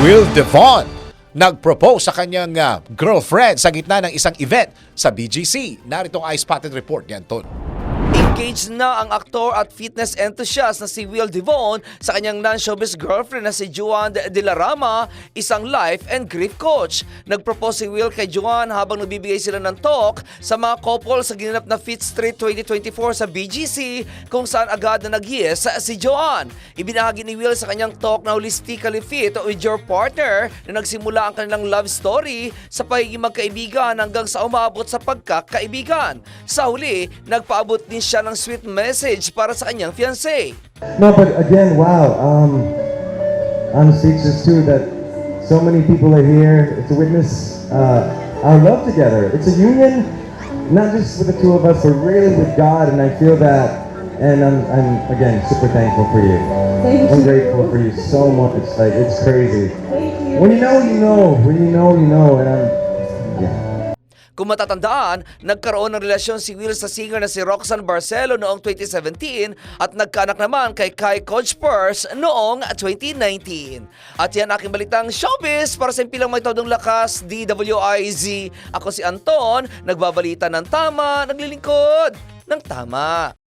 Will Devon nag-propose sa kanyang ah, girlfriend sa gitna ng isang event sa BGC. Narito ang iSpotted report ni Anton. Engaged na ang aktor at fitness enthusiast na si Will Devon sa kanyang non-showbiz girlfriend na si Juan de la Rama, isang life and grief coach. Nagpropose si Will kay Juan habang nagbibigay sila ng talk sa mga couple sa ginanap na Fit Street 2024 sa BGC kung saan agad na nag-yes si Joan. Ibinahagi ni Will sa kanyang talk na holistically fit with your partner na nagsimula ang kanilang love story sa pagiging magkaibigan hanggang sa umabot sa pagkakaibigan. Sa huli, nagpaabot din siya ng sweet message para sa kanyang fiancé. No, but again, wow. Um, I'm speechless too that so many people are here to witness uh, our love together. It's a union, not just with the two of us, but really with God. And I feel that, and I'm, I'm again super thankful for you. Thank I'm you. grateful for you so much. It's like it's crazy. Thank you. When you know, you know. When you know, you know. And I'm, yeah. Kung matatandaan, nagkaroon ng relasyon si Will sa singer na si Roxanne Barcelo noong 2017 at nagkaanak naman kay Kai Coach Purse noong 2019. At yan aking balitang showbiz para sa impilang may tawdong lakas, DWIZ. Ako si Anton, nagbabalita ng tama, naglilingkod ng tama.